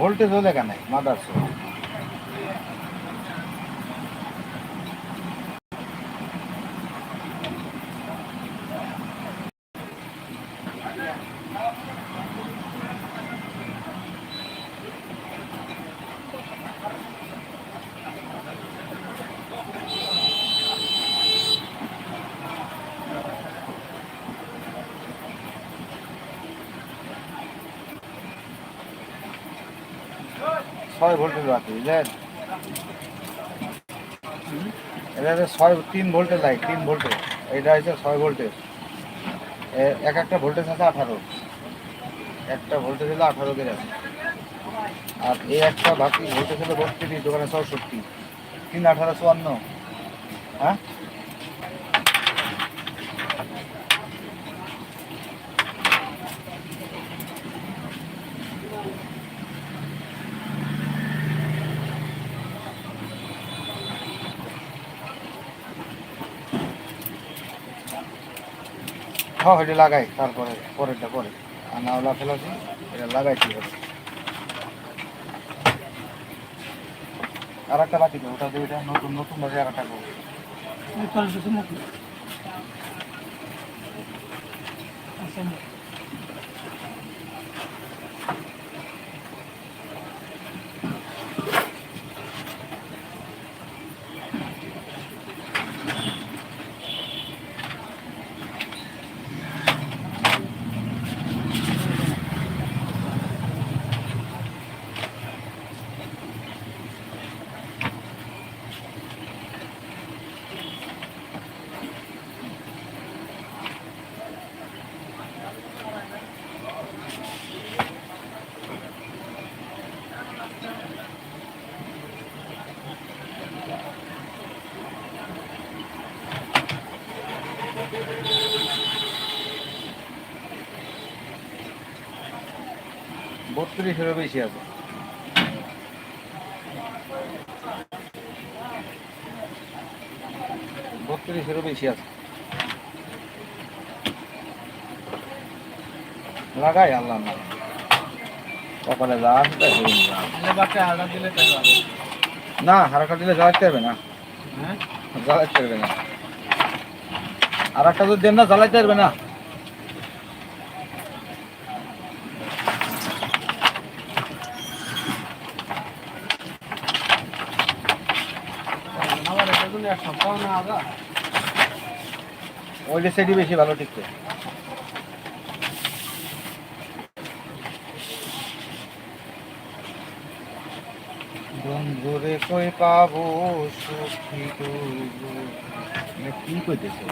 Voltage হলে কেন mother's ছয় ভোল্টেজ আছে বুঝলেন? এটা হচ্ছে ছয়, তিন ভোল্টেজ লাইট তিন ভোল্টেজ এটা হচ্ছে ছয় ভোল্টেজ এক একটা ভোল্টেজ আছে আঠারো। একটা ভোল্টেজ হলো আঠারো কে আছে। আর এই একটা বাকি ভোল্টেজ হলো বত্রিশ, দোকানে চৌষট্টি। তিন আঠারো, চুয়ান্ন। হ্যাঁ? হ্যাঁ এটা লাগাই, তারপরে, পরেরটা পরে। আর না ওলা ফেলাছি, এটা লাগাই ঠিক আছে আর একটা বাকি ওটা দিয়ে ওটা নতুন নতুন ভাবে আর একটা করব। বত্রিশেরও বেশি আছে। বত্রিশেরও বেশি আছে। লাগাই আল্লাহ না। কপালে করুন না হারাটা দিলে জ্বালাতে পারবে না। জ্বালাতে পারবে না। আর একটা যদি দেন না জ্বালাতে পারবে না। ওইটা সেটি বেশি ভালো টিকছে। বন্ধুরে কই পাবো সুখী তুই কি কইতেছে?